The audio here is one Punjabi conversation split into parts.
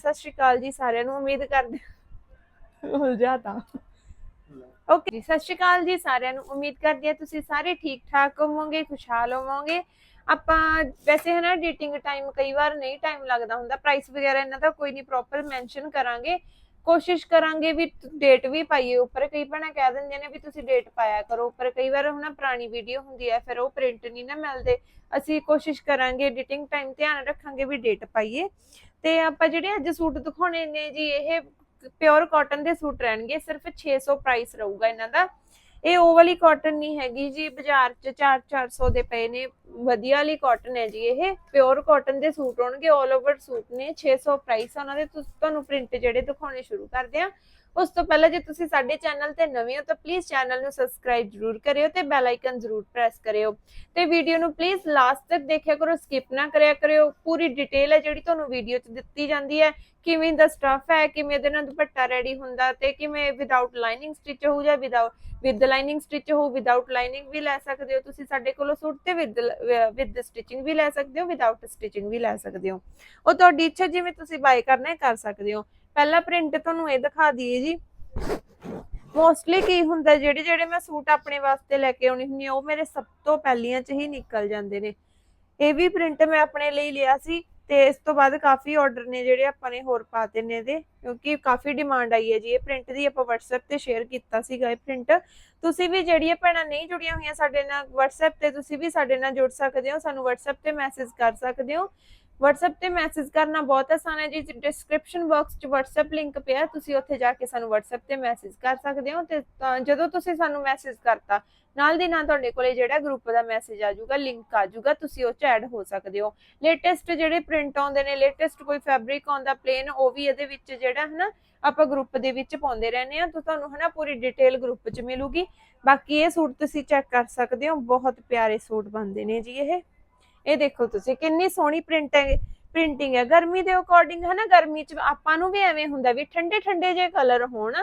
ਸਤਿ ਸ਼੍ਰੀ ਅਕਾਲ ਜੀ ਸਾਰਿਆਂ ਨੂੰ, ਉਮੀਦ ਕਰਦੇ ਉਲਝਾਤਾ ਓਕੇ ਜੀ, ਸਤਿ ਸ਼੍ਰੀ ਅਕਾਲ ਜੀ ਸਾਰਿਆਂ ਨੂੰ, ਉਮੀਦ ਕਰਦੀ ਹਾਂ ਤੁਸੀਂ ਸਾਰੇ ਠੀਕ ਠਾਕ ਹੋਵੋਗੇ, ਖੁਸ਼ਹਾਲ ਹੋਵੋਗੇ। ਆਪਾਂ ਵੈਸੇ ਹੈ ਡੇਟਿੰਗ ਟਾਈਮ ਕਈ ਵਾਰ ਨਹੀਂ ਟਾਈਮ ਲੱਗਦਾ ਹੁੰਦਾ ਪ੍ਰਾਈਸ ਵਗੈਰਾ ਇਹਨਾਂ ਦਾ ਕੋਈ ਨਹੀਂ ਪ੍ਰੋਪਰ ਮੈਂਸ਼ਨ ਕਰਾਂਗੇ। ਕੋਸ਼ਿਸ਼ ਕਰਾਂਗੇ ਵੀ ਡੇਟ ਵੀ ਪਾਈਏ, ਉੱਪਰ ਕਈ ਭੈਣਾਂ ਕਹਿ ਦਿੰਦੀਆਂ ਨੇ ਵੀ ਤੁਸੀਂ ਡੇਟ ਪਾਇਆ ਕਰੋ, ਉੱਪਰ ਕਈ ਵਾਰ ਹੁਣ ਪੁਰਾਣੀ ਵੀਡੀਓ ਹੁੰਦੀ ਹੈ, ਫਿਰ ਉਹ ਪ੍ਰਿੰਟ ਨਹੀਂ ਨਾ ਮਿਲਦੇ। ਅਸੀਂ ਕੋਸ਼ਿਸ਼ ਕਰਾਂਗੇ ਐਡੀਟਿੰਗ ਟਾਈਮ ਧਿਆਨ ਰੱਖਾਂਗੇ ਵੀ ਡੇਟ ਪਾਈਏ। ਤੇ ਆਪਾਂ ਜਿਹੜੇ ਅੱਜ ਸੂਟ ਦਿਖਾਉਣੇ ਨੇ ਜੀ, ਇਹ ਪਿਓਰ ਕਾਟਨ ਦੇ ਸੂਟ ਰਹਿਣਗੇ, ਸਿਰਫ 600 ਪ੍ਰਾਈਸ ਰਹੂਗਾ ਇਹਨਾਂ ਦਾ। ਇਹ ਉਹ ਵਾਲੀ ਕਾਟਨ ਨਹੀਂ ਹੈਗੀ ਜੀ, ਬਾਜ਼ਾਰ 'ਚ 4-400 ਦੇ ਪਏ ਨੇ, ਵਧੀਆ ਵਾਲੀ ਕਾਟਨ ਹੈ ਜੀ ਇਹ। ਪਿਓਰ ਕਾਟਨ ਦੇ ਸੂਟ ਹੋਣਗੇ 올 ਓਵਰ ਸੂਟ ਨੇ 600 ਪ੍ਰਾਈਸ ਉਹਨਾਂ ਦੇ। ਤੁਹਾਨੂੰ ਪ੍ਰਿੰਟ ਜਿਹੜੇ ਦਿਖਾਉਣੇ ਸ਼ੁਰੂ ਕਰਦੇ ਆ। ਉਸ ਤੋਂ ਪਹਿਲਾਂ ਜੇ ਤੁਸੀਂ ਸਾਡੇ ਚੈਨਲ ਤੇ ਨਵੇਂ ਹੋ ਤਾਂ ਪਲੀਜ਼ ਚੈਨਲ ਨੂੰ ਸਬਸਕ੍ਰਾਈਬ ਜ਼ਰੂਰ ਕਰਿਓ ਤੇ ਬੈਲ ਆਈਕਨ ਜ਼ਰੂਰ ਪ੍ਰੈਸ ਕਰਿਓ। ਤੇ ਵੀਡੀਓ ਨੂੰ ਪਲੀਜ਼ ਲਾਸਟ ਤੱਕ ਦੇਖਿਆ ਕਰੋ ਸਕਿਪ ਨਾ ਕਰਿਆ ਕਰਿਓ। ਪੂਰੀ ਡਿਟੇਲ ਹੈ ਜਿਹੜੀ ਤੁਹਾਨੂੰ ਵੀਡੀਓ 'ਚ ਦਿੱਤੀ ਜਾਂਦੀ ਹੈ। ਕਿਵੇਂ ਦਾ ਸਟਫ ਹੈ, ਕਿਵੇਂ ਇਹਦੇ ਨਾਲ ਦੁਪੱਟਾ ਰੈਡੀ ਹੁੰਦਾ ਤੇ ਕਿਵੇਂ ਵਿਦਆਊਟ ਲਾਈਨਿੰਗ ਸਟਿਚ ਹੋਊ ਜਾਂ ਵਿਦਆਊਟ ਵਿਦ ਲਾਈਨਿੰਗ ਸਟਿਚ ਹੋਊ ਵਿਦਆਊਟ ਲਾਈਨਿੰਗ ਵੀ ਲੈ ਸਕਦੇ ਹੋ। ਤੁਸੀਂ ਸਾਡੇ ਕੋਲੋਂ ਸੂਟ ਤੇ ਵਿਦ ਵਿਦ ਸਟਿਚਿੰਗ ਵੀ ਲੈ ਸਕਦੇ ਹੋ ਵਿਦਆਊਟ ਸਟਿਚਿੰਗ ਵੀ ਲੈ ਸਕਦੇ ਹੋ। ਉਹ ਤੁਹਾਡੀ ਇੱਛਾ ਜਿਵੇਂ ਤੁਸੀਂ ਬਾਈ ਕਰਨਾ ਹੈ, ਕਰ ਸਕਦੇ ਹੋ। ਪਹਿਲਾ ਪ੍ਰਿੰਟ ਤੁਹਾਨੂੰ ਇਹ ਦਿਖਾ ਦਈਏ ਜੀ। ਮੋਸਟਲੀ ਕੀ ਹੁੰਦਾ, ਜਿਹੜੇ ਜਿਹੜੇ ਮੈਂ ਸੂਟ ਆਪਣੇ ਵਾਸਤੇ ਲੈ ਕੇ ਆਉਣੀ ਹੁੰਦੀ ਆ, ਉਹ ਮੇਰੇ ਸਭ ਤੋਂ ਪਹਿਲੀਆਂ ਚ ਹੀ ਨਿਕਲ ਜਾਂਦੇ ਨੇ। ਇਹ ਵੀ ਪ੍ਰਿੰਟ ਮੈਂ ਆਪਣੇ ਲਈ ਲਿਆ ਸੀ ਤੇ ਇਸ ਤੋਂ ਬਾਅਦ ਕਾਫੀ ਆਰਡਰ ਨੇ ਜਿਹੜੇ ਆਪਾਂ ਨੇ ਹੋਰ ਪਾਤੇ ਨੇ ਇਹਦੇ, ਕਿਉਂਕਿ ਕਾਫੀ ਡਿਮਾਂਡ ਆਈ ਹੈ ਜੀ। ਇਹ ਪ੍ਰਿੰਟ ਦੀ ਆਪਾਂ WhatsApp ਤੇ ਸ਼ੇਅਰ ਕੀਤਾ ਸੀਗਾ ਇਹ ਪ੍ਰਿੰਟ ਤੁਸੀਂ ਵੀ ਜਿਹੜੀਆਂ ਭੈਣਾਂ ਨਹੀਂ ਜੁੜੀਆਂ ਹੋਈਆਂ ਸਾਡੇ ਨਾਲ, WhatsApp ਤੇ ਤੁਸੀਂ ਵੀ ਸਾਡੇ ਨਾਲ ਜੁੜ ਸਕਦੇ ਹੋ, ਸਾਨੂੰ WhatsApp ਤੇ ਮੈਸੇਜ ਕਰ ਸਕਦੇ ਹੋ। WhatsApp ਤੇ ਮੈਸੇਜ ਕਰਨਾ ਬਹੁਤ ਆਸਾਨ ਹੈ ਜੀ। ਡਿਸਕ੍ਰਿਪਸ਼ਨ ਬਾਕਸ 'ਚ WhatsApp ਲਿੰਕ ਪਿਆ ਤੁਸੀਂ ਉੱਥੇ ਜਾ ਕੇ ਸਾਨੂੰ WhatsApp ਤੇ ਮੈਸੇਜ ਕਰ ਸਕਦੇ ਹੋ ਤੇ ਜਦੋਂ ਤੁਸੀਂ ਸਾਨੂੰ ਮੈਸੇਜ ਕਰਤਾ, ਨਾਲ ਦੀ ਨਾਲ ਤੁਹਾਡੇ ਕੋਲੇ ਜਿਹੜਾ ਗਰੁੱਪ ਦਾ ਮੈਸੇਜ ਆ ਜਾਊਗਾ ਲਿੰਕ ਆ ਜਾਊਗਾ, ਤੁਸੀਂ ਉਹ 'ਚ ਐਡ ਹੋ ਸਕਦੇ ਹੋ। ਲੇਟੈਸਟ ਜਿਹੜੇ ਪ੍ਰਿੰਟ ਆਉਂਦੇ ਨੇ ਲੇਟੈਸਟ ਕੋਈ ਫੈਬਰਿਕ ਆਉਂਦਾ ਪਲੇਨ ਉਹ ਵੀ ਇਹਦੇ ਵਿੱਚ ਜਿਹੜਾ ਹੈ ਆਪਾਂ ਗਰੁੱਪ ਦੇ ਵਿੱਚ ਪਾਉਂਦੇ ਰਹਿੰਦੇ ਆ ਤਾਂ ਤੁਹਾਨੂੰ ਹਨਾ ਪੂਰੀ ਡਿਟੇਲ ਗਰੁੱਪ 'ਚ ਮਿਲੂਗੀ। ਬਾਕੀ ਇਹ ਸੂਟ ਤੁਸੀਂ ਚੈੱਕ ਕਰ ਸਕਦੇ ਹੋ। ਬਹੁਤ ਪਿਆਰੇ ਸੂਟ ਬਣਦੇ ਨੇ ਜੀ ਇਹ। ਇਹ ਦੇਖੋ ਤੁਸੀਂ ਕਿੰਨੀ ਸੋਹਣੀ ਪ੍ਰਿੰਟ ਹੈ ਪ੍ਰਿੰਟਿੰਗ ਹੈ। ਗਰਮੀ ਦੇ ਅਕੋਰਡਿੰਗ ਹੈ ਨਾ ਗਰਮੀ 'ਚ ਆਪਾਂ ਨੂੰ ਵੀ ਐਵੇਂ ਹੁੰਦਾ ਵੀ ਠੰਡੇ ਠੰਡੇ ਜੇ ਕਲਰ ਹੋਣ,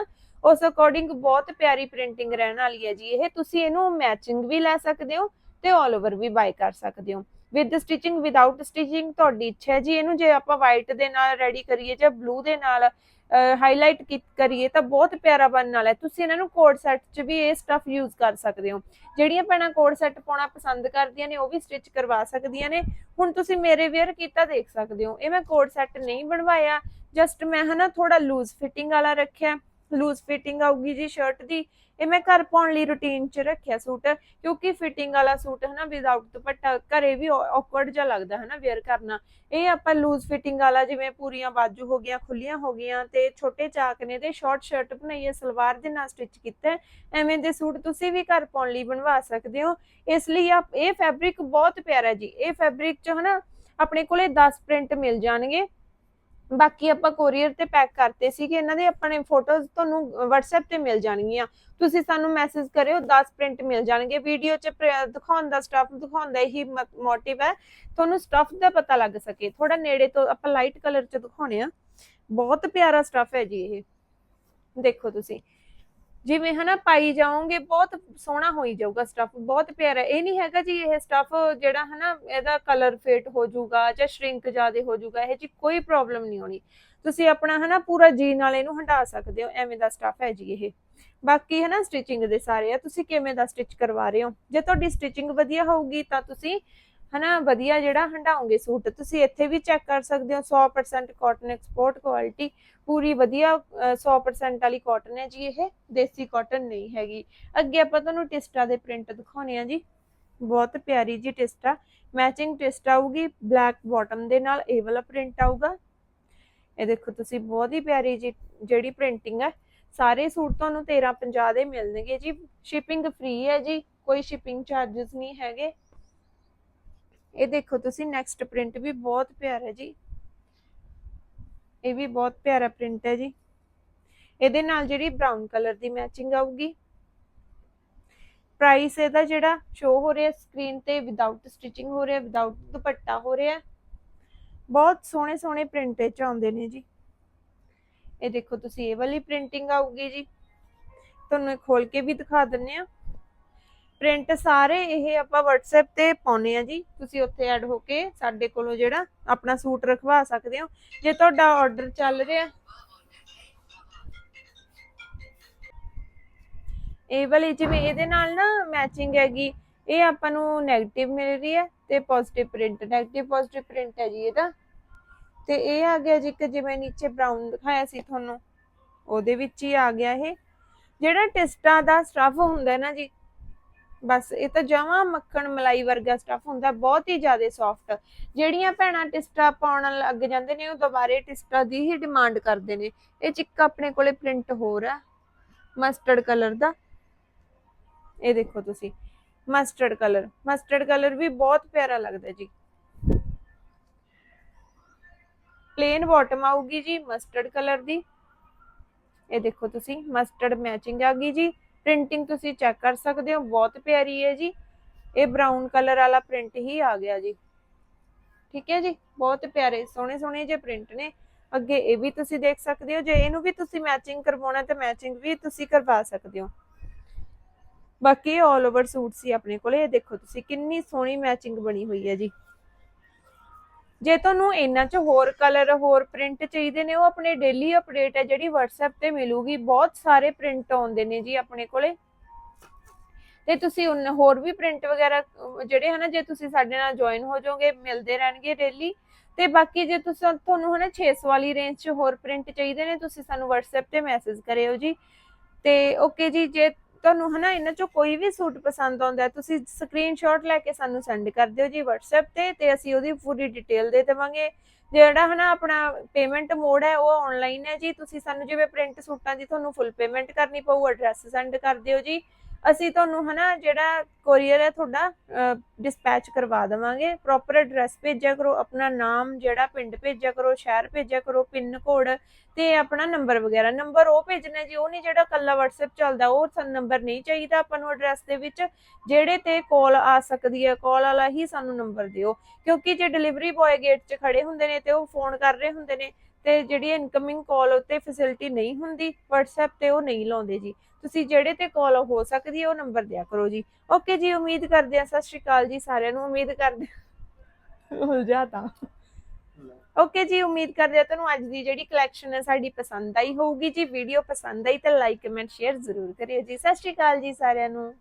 ਉਸ ਅਕੋਰਡਿੰਗ ਬਹੁਤ ਪਿਆਰੀ ਪ੍ਰਿੰਟਿੰਗ ਰਹਿਣ ਵਾਲੀ ਹੈ ਜੀ। ਇਹ ਤੁਸੀਂ ਇਹਨੂੰ ਮੈਚਿੰਗ ਵੀ ਲੈ ਸਕਦੇ ਹੋ ਤੇ 올 ਓਵਰ ਵੀ ਬਾਈ ਕਰ ਸਕਦੇ ਹੋ। ਵਿਦ ਸਟਿਚਿੰਗ ਵਿਦਆਊਟ ਸਟਿਚਿੰਗ ਤੁਹਾਡੀ ਇੱਛਾ ਹੈ ਜੀ। ਇਹਨੂੰ ਜੇ ਆਪਾਂ ਵਾਈਟ ਦੇ ਨਾਲ ਰੈਡੀ ਕਰੀਏ ਜਾਂ ਬਲੂ ਦੇ ਨਾਲ ਹਾਈਲਾਈਟ ਕਰੀਏ ਤਾਂ ਬਹੁਤ ਪਿਆਰਾ ਬਣਨ ਵਾਲਾ ਹੈ। ਤੁਸੀਂ ਇਹਨਾਂ ਨੂੰ ਕੋਡ ਸੈੱਟ 'ਚ ਵੀ ਇਹ ਸਟਫ ਯੂਜ਼ ਕਰ ਸਕਦੇ ਹੋ। ਜਿਹੜੀਆਂ ਭੈਣਾਂ ਕੋਡ ਸੈੱਟ ਪਾਉਣਾ ਪਸੰਦ ਕਰਦੀਆਂ ਨੇ, ਉਹ ਵੀ ਸਟਿਚ ਕਰਵਾ ਸਕਦੀਆਂ ਨੇ। ਹੁਣ ਤੁਸੀਂ ਮੇਰੇ ਵੇਅਰ ਕੀਤਾ ਦੇਖ ਸਕਦੇ ਹੋ। ਇਹ ਮੈਂ ਕੋਡ ਸੈੱਟ ਨਹੀਂ ਬਣਵਾਇਆ ਜਸਟ ਮੈਂ ਹਨਾ ਥੋੜਾ ਲੂਜ਼ ਫਿਟਿੰਗ ਵਾਲਾ ਰੱਖਿਆ। ਲੂਜ਼ ਫਿਟਿੰਗ ਆਊਗੀ ਜੀ ਸ਼ਰਟ ਦੀ, ਇਹ ਮੈਂ ਘਰ ਪਾਉਣ ਲਈ ਰੁਟੀਨ 'ਚ ਰੱਖਿਆ ਸੂਟ, ਕਿਉਂਕਿ ਫਿਟਿੰਗ ਵਾਲਾ ਸੂਟ ਹਨਾ ਵਿਦਆਊਟ ਦੁਪੱਟਾ ਘਰੇ ਵੀ ਔਕਵਰਡ ਜਿਹਾ ਲੱਗਦਾ ਹਨਾ ਵੇਅਰ ਕਰਨਾ। ਇਹ ਆਪਾਂ ਲੂਜ਼ ਫਿਟਿੰਗ ਵਾਲਾ ਜਿਵੇਂ ਪੂਰੀਆਂ ਬਾਜੂ ਹੋ ਗਈਆਂ ਖੁੱਲੀਆਂ ਹੋ ਗਈਆਂ ਤੇ ਛੋਟੇ ਚਾਕ ਨੇ ਤੇ ਸ਼ਾਰਟ ਸ਼ਰਟ ਬਣਾਈ ਹੈ ਸਲਵਾਰ ਦੇ ਨਾਲ ਸਟਿਚ ਕੀਤਾ ਹੈ ਐਵੇਂ ਦੇ ਸੂਟ ਤੁਸੀਂ ਵੀ ਘਰ ਪਾਉਣ ਲਈ ਬਣਵਾ ਸਕਦੇ ਹੋ। ਇਸ ਲਈ ਇਹ ਫੈਬਰਿਕ ਬਹੁਤ ਪਿਆਰਾ ਜੀ, ਇਹ ਫੈਬਰਿਕ 'ਚ ਹਨਾ ਆਪਣੇ ਕੋਲੇ 10 ਪ੍ਰਿੰਟ ਮਿਲ ਜਾਣਗੇ। ਬਾਕੀ ਆਪਾਂ ਕੋਰੀਅਰ ਤੇ ਪੈਕ ਕਰਤੇ ਸੀ ਇਹਨਾਂ ਦੇ ਆਪਣੇ ਫੋਟੋਜ਼ ਤੁਹਾਨੂੰ WhatsApp ਤੇ ਮਿਲ ਜਾਣਗੀਆਂ। ਤੁਸੀਂ ਸਾਨੂੰ ਮੈਸੇਜ ਕਰਿਓ 10 ਪ੍ਰਿੰਟ ਮਿਲ ਜਾਣਗੇ। ਵੀਡੀਓ 'ਚ ਦਿਖਾਉਣ ਦਾ ਸਟਫ ਦਿਖਾਉਣ ਦਾ ਇਹੀ ਮੋਟਿਵ ਹੈ। ਤੁਹਾਨੂੰ ਸਟਫ ਦਾ ਪਤਾ ਲੱਗ ਸਕੇ। ਥੋੜਾ ਨੇੜੇ ਤੋਂ ਆਪਾਂ ਲਾਈਟ ਕਲਰ 'ਚ ਦਿਖਾਉਣੇ ਆ। ਬਹੁਤ ਪਿਆਰਾ ਸਟਫ ਹੈ ਜੀ ਇਹ। ਦੇਖੋ ਤੁਸੀਂ। ਜਿਵੇਂ ਹਨਾ ਪਾਈ ਜਾਓਗੇ, ਬਹੁਤ ਸੋਹਣਾ ਹੋਈ ਜਾਊਗਾ ਸਟਫ ਬਹੁਤ ਪਿਆਰਾ, ਇਹ ਨਹੀਂ ਹੈਗਾ ਜੀ ਇਹ ਸਟਫ ਜਿਹੜਾ ਹਨਾ ਇਹਦਾ ਕਲਰ ਫੇਟ ਹੋ ਜਾਊਗਾ ਜਾਂ ਸ਼ਰਿੰਕ ਜ਼ਿਆਦਾ ਹੋ ਜਾਊਗਾ, ਇਹ ਜੀ ਕੋਈ ਪ੍ਰੋਬਲਮ ਨਹੀਂ ਹੋਣੀ। ਤੁਸੀਂ ਆਪਣਾ ਹਨਾ ਪੂਰਾ ਜੀ ਨਾਲ ਇਹਨੂੰ ਹਟਾ ਸਕਦੇ ਹੋ, ਐਵੇਂ ਦਾ ਸਟਫ ਹੈ ਜੀ ਇਹ। ਬਾਕੀ ਹਨਾ ਸਟਿਚਿੰਗ ਦੇ ਸਾਰੇ ਆ, ਤੁਸੀਂ ਕਿਵੇਂ ਦਾ ਸਟਿਚ ਕਰਵਾ ਰਹੇ ਹੋ? ਜੇ ਤੁਹਾਡੀ ਸਟਿਚਿੰਗ ਵਧੀਆ ਹੋਊਗੀ ਤਾਂ ਤੁਸੀਂ ਹਨਾ, ਵਧੀਆ ਜਿਹੜਾ ਹੰਡਾਓਗੇ ਸੂਟ, ਤੁਸੀਂ ਇੱਥੇ ਵੀ ਚੈੱਕ ਕਰ ਸਕਦੇ ਹੋ 100% ਕਾਟਨ ਐਕਸਪੋਰਟ ਕੁਆਲਿਟੀ ਪੂਰੀ ਵਧੀਆ 100% ਵਾਲੀ ਕਾਟਨ ਹੈ ਜੀ ਇਹ, ਦੇਸੀ ਕਾਟਨ ਨਹੀਂ ਹੈਗੀ। ਅੱਗੇ ਆਪਾਂ ਤੁਹਾਨੂੰ ਟਿਸਟਾ ਦੇ ਪ੍ਰਿੰਟ ਦਿਖਾਉਣੇ ਆ ਜੀ। ਬਹੁਤ ਪਿਆਰੀ ਜੀ ਟਿਸਟਾ ਮੈਚਿੰਗ ਟਿਸਟ ਆਊਗੀ ਬਲੈਕ ਬਾਟਮ ਦੇ ਨਾਲ ਇਹ ਵਾਲਾ ਪ੍ਰਿੰਟ ਆਊਗਾ। ਇਹ ਦੇਖੋ ਤੁਸੀਂ, ਬਹੁਤ ਹੀ ਪਿਆਰੀ ਜੀ, ਜਿਹੜੀ ਪ੍ਰਿੰਟਿੰਗ ਹੈ। ਸਾਰੇ ਸੂਟ ਤੁਹਾਨੂੰ 1350 ਦੇ ਮਿਲਣਗੇ ਜੀ। ਸ਼ਿਪਿੰਗ ਫ੍ਰੀ ਹੈ ਜੀ, ਕੋਈ ਸ਼ਿਪਿੰਗ ਚਾਰजेस ਨਹੀਂ ਹੈਗੇ। ਇਹ ਦੇਖੋ ਤੁਸੀਂ ਨੈਕਸਟ ਪ੍ਰਿੰਟ ਵੀ ਬਹੁਤ ਪਿਆਰਾ ਜੀ। ਇਹ ਵੀ ਬਹੁਤ ਪਿਆਰਾ ਪ੍ਰਿੰਟ ਹੈ ਜੀ। ਇਹਦੇ ਨਾਲ ਜਿਹੜੀ ਬ੍ਰਾਊਨ ਕਲਰ ਦੀ ਮੈਚਿੰਗ ਆਊਗੀ। ਪ੍ਰਾਈਸ ਇਹਦਾ ਜਿਹੜਾ ਸ਼ੋ ਹੋ ਰਿਹਾ ਸਕਰੀਨ ਤੇ ਵਿਦਆਊਟ ਸਟਿਚਿੰਗ ਹੋ ਰਿਹਾ ਵਿਦਆਊਟ ਦੁਪੱਟਾ ਹੋ ਰਿਹਾ। ਬਹੁਤ ਸੋਹਣੇ ਸੋਹਣੇ ਪ੍ਰਿੰਟ ਇਹ ਚ ਆਉਂਦੇ ਨੇ ਜੀ। ਇਹ ਦੇਖੋ ਤੁਸੀਂ ਇਹ ਵਾਲੀ ਪ੍ਰਿੰਟਿੰਗ ਆਊਗੀ ਜੀ। ਤੁਹਾਨੂੰ ਇਹ ਖੋਲ ਕੇ ਵੀ ਦਿਖਾ ਦਿੰਨੇ ਆ। ਪ੍ਰਿੰਟ ਸਾਰੇ ਇਹ ਆਪਾਂ WhatsApp ਤੇ ਪਾਉਨੇ ਆ ਜੀ। ਤੁਸੀਂ ਉੱਥੇ ਐਡ ਹੋ ਕੇ ਸਾਡੇ ਕੋਲੋਂ ਜਿਹੜਾ ਆਪਣਾ ਸੂਟ ਰਖਵਾ ਸਕਦੇ ਹੋ। ਜੇ ਤੁਹਾਡਾ ਆਰਡਰ ਚੱਲ ਰਿਹਾ। ਇਹ ਵਾਲੀ ਜਿਵੇਂ ਇਹਦੇ ਨਾਲ ਨਾ ਮੈਚਿੰਗ ਹੈਗੀ, ਇਹ ਆਪਾਂ ਨੂੰ 네ਗੇਟਿਵ ਮਿਲ ਰਹੀ ਹੈ ਤੇ positive print negative positive print ਹੈ ਜੀ ਇਹਦਾ। ਤੇ ਇਹ ਆ ਗਿਆ ਜੀ ਕਿ ਜਿਵੇਂ ਨੀਚੇ ਬਰਾਊਨ ਦਿਖਾਇਆ ਸੀ ਤੁਹਾਨੂੰ, ਉਹਦੇ ਵਿੱਚ ਹੀ ਆ ਗਿਆ ਇਹ। ਜਿਹੜਾ ਟਿਸਟਾ ਦਾ ਸਟਫ ਹੁੰਦਾ ਨਾ ਜੀ ਬਸ ਇਹ ਤਾਂ ਜਮਾਂ ਮੱਖਣ ਮਲਾਈ ਵਰਗਾ ਸਟਫ ਹੁੰਦਾ, ਬਹੁਤ ਹੀ ਜ਼ਿਆਦਾ ਸੌਫਟ ਜਿਹੜੀਆਂ ਭੈਣਾਂ ਟਿਸਟਾ ਪਾਉਣ ਲੱਗ ਜਾਂਦੇ ਨੇ, ਉਹ ਦੁਬਾਰੇ ਟਿਸਟਾ ਦੀ ਹੀ ਡਿਮਾਂਡ ਕਰਦੇ ਨੇ। ਇਹ ਚ ਆਪਣੇ ਕੋਲੇ ਪ੍ਰਿੰਟ ਹੋਰ ਆ ਮਸਟਰਡ ਕਲਰ ਦਾ। ਇਹ ਦੇਖੋ ਤੁਸੀਂ ਮਸਟਰਡ ਕਲਰ ਮਸਟਰਡ ਕਲਰ ਵੀ ਬਹੁਤ ਪਿਆਰਾ ਲੱਗਦਾ ਜੀ। ਪਲੇਨ ਬਾਟਮ ਆਊਗੀ ਜੀ ਮਸਟਰਡ ਕਲਰ ਦੀ। ਇਹ ਦੇਖੋ ਤੁਸੀਂ ਮਸਟਰਡ ਮੈਚਿੰਗ ਆ ਗਈ ਜੀ। ਪ੍ਰਿੰਟਿੰਗ ਤੁਸੀਂ ਚੈੱਕ ਕਰ ਸਕਦੇ ਹੋ, ਬਹੁਤ ਪਿਆਰੀ ਹੈ ਜੀ। ਇਹ ਬਰਾਊਨ ਕਲਰ ਵਾਲਾ ਪ੍ਰਿੰਟ ਹੀ ਆ ਗਿਆ ਜੀ। ਠੀਕ ਹੈ ਜੀ, ਬਹੁਤ ਪਿਆਰੇ, ਸੋਹਣੇ ਸੋਹਣੇ ਜਿਹੇ ਪ੍ਰਿੰਟ ਨੇ। ਅੱਗੇ ਇਹ ਵੀ ਤੁਸੀਂ ਦੇਖ ਸਕਦੇ ਹੋ, ਜੇ ਇਹਨੂੰ ਵੀ ਤੁਸੀਂ ਮੈਚਿੰਗ ਕਰਵਾਉਣਾ, ਤਾਂ ਮੈਚਿੰਗ ਵੀ ਤੁਸੀਂ ਕਰਵਾ ਸਕਦੇ ਹੋ। ਬਾਕੀ ਆਲ ਓਵਰ ਸੂਟ ਸੀ ਆਪਣੇ ਕੋਲੇ, ਇਹ ਦੇਖੋ ਤੁਸੀਂ ਕਿੰਨੀ ਸੋਹਣੀ ਮੈਚਿੰਗ ਬਣੀ ਹੋਈ ਹੈ ਜੀ। ਜੇ ਤੁਹਾਨੂੰ ਇਹਨਾਂ 'ਚ ਹੋਰ ਕਲਰ ਹੋਰ ਪ੍ਰਿੰਟ ਚਾਹੀਦੇ ਨੇ ਉਹ ਆਪਣੇ ਡੇਲੀ ਅਪਡੇਟ ਹੈ ਜਿਹੜੀ WhatsApp ਤੇ ਮਿਲੂਗੀ। ਬਹੁਤ ਸਾਰੇ ਪ੍ਰਿੰਟ ਆਉਂਦੇ ਨੇ ਜੀ ਆਪਣੇ ਕੋਲੇ। ਤੇ ਤੁਸੀਂ ਉਨ ਹੋਰ ਵੀ ਪ੍ਰਿੰਟ ਵਗੈਰਾ ਅਹ, ਜਿਹੜੇ ਹਨਾ ਜੇ ਤੁਸੀਂ ਸਾਡੇ ਨਾਲ ਜੁਆਇਨ ਹੋ ਜਾਓਗੇ ਮਿਲਦੇ ਰਹਿਣਗੇ ਡੇਲੀ ਤੇ ਬਾਕੀ ਜੇ ਤੁਸੀਂ ਤੁਹਾਨੂੰ ਹਨਾ 600 ਵਾਲੀ ਰੇਂਜ 'ਚ ਹੋਰ ਪ੍ਰਿੰਟ ਚਾਹੀਦੇ ਨੇ ਤੁਸੀਂ ਸਾਨੂੰ WhatsApp ਤੇ ਮੈਸੇਜ ਕਰਿਓ ਜੀ। ਤੇ ਓਕੇ ਜੀ ਜੇ ਤੁਹਾਨੂੰ ਹਨਾ ਇਹਨਾਂ ਚੋਂ ਕੋਈ ਵੀ ਸੂਟ ਪਸੰਦ ਆਉਂਦਾ ਹੈ, ਤੁਸੀਂ ਸਕਰੀਨਸ਼ਾਟ ਲੈ ਕੇ ਸਾਨੂੰ ਸੈਂਡ ਕਰ ਦਿਓ ਜੀ WhatsApp ਤੇ ਤੇ ਅਸੀਂ ਉਹਦੀ ਪੂਰੀ ਡਿਟੇਲ ਦੇ ਦੇਵਾਂਗੇ। ਜਿਹੜਾ ਹਨਾ ਆਪਣਾ ਪੇਮੈਂਟ ਮੋਡ ਹੈ ਉਹ ਆਨਲਾਈਨ ਹੈ ਜੀ। ਤੁਸੀਂ ਸਾਨੂੰ ਜਿਵੇਂ ਪ੍ਰਿੰਟ ਸੂਟਾਂ ਦੀ ਤੁਹਾਨੂੰ ਫੁੱਲ ਪੇਮੈਂਟ ਕਰਨੀ ਪਊ ਐਡਰੈਸ ਸੈਂਡ ਕਰ ਦਿਓ ਜੀ। ਅਸੀਂ ਤੁਹਾਨੂੰ ਹਨਾ ਜਿਹੜਾ ਕੋਰੀਅਰ ਹੈ ਤੁਹਾਡਾ ਡਿਸਪੈਚ ਕਰਵਾ ਦੇਵਾਂਗੇ ਪ੍ਰੋਪਰ ਐਡਰੈਸ ਭੇਜਿਆ ਕਰੋ, ਆਪਣਾ ਨਾਮ ਜਿਹੜਾ ਪਿੰਡ ਭੇਜਿਆ ਕਰੋ, ਸ਼ਹਿਰ ਭੇਜਿਆ ਕਰੋ, ਪਿੰਨ ਕੋਡ ਤੇ ਆਪਣਾ ਨੰਬਰ ਵਗੈਰਾ। ਨੰਬਰ ਉਹ ਭੇਜਣਾ ਜੀ, ਉਹ ਨਹੀਂ ਜਿਹੜਾ ਕੱਲਾ WhatsApp ਚੱਲਦਾ, ਉਹ ਸਾਨੂੰ ਨੰਬਰ ਨਹੀਂ ਚਾਹੀਦਾ ਆਪਾਂ ਨੂੰ ਐਡਰੈਸ ਦੇ ਵਿੱਚ। ਜਿਹੜੇ ਤੇ ਕਾਲ ਆ ਸਕਦੀ ਹੈ ਕਾਲ ਵਾਲਾ ਹੀ ਸਾਨੂੰ ਨੰਬਰ ਦਿਓ। ਕਿਉਂਕਿ ਜੇ ਡਿਲੀਵਰੀ ਬॉय ਗੇਟ 'ਚ ਖੜੇ ਹੁੰਦੇ ਨੇ ਤੇ ਉਹ ਫੋਨ ਕਰ ਰਹੇ ਹੁੰਦੇ ਨੇ ਤੇ ਜਿਹੜੀ ਇਨਕਮਿੰਗ ਕਾਲ ਉੱਤੇ ਫੈਸਿਲਿਟੀ ਨਹੀਂ ਹੁੰਦੀ, WhatsApp ਤੇ ਉਹ ਨਹੀਂ ਲਾਉਂਦੇ ਜੀ। ਤੁਸੀਂ ਜਿਹੜੇ ਤੇ ਕਾਲ ਹੋ ਸਕਦੀ ਹੈ ਉਹ ਨੰਬਰ ਦਿਆ ਕਰੋ ਜੀ। ਓਕੇ ਜੀ, ਉਮੀਦ ਕਰਦੇ ਆ ਸਤਿ ਸ਼੍ਰੀ ਅਕਾਲ ਜੀ ਸਾਰਿਆਂ ਨੂੰ, ਉਮੀਦ ਕਰਦੇ ਉਲਝਾਤਾ ਓਕੇ ਜੀ, ਉਮੀਦ ਕਰਦੇ ਆ ਤੁਹਾਨੂੰ ਅੱਜ ਦੀ ਜਿਹੜੀ ਕਲੈਕਸ਼ਨ ਹੈ, ਸਾਡੀ ਪਸੰਦ ਆਈ ਹੋਊਗੀ ਜੀ। ਵੀਡੀਓ ਪਸੰਦ ਆਈ ਤਾਂ ਲਾਈਕ ਕਮੈਂਟ ਸ਼ੇਅਰ ਜ਼ਰੂਰ ਕਰਿਓ ਜੀ। ਸਤਿ ਸ਼੍ਰੀ ਅਕਾਲ ਜੀ ਸਾਰਿਆਂ ਨੂੰ।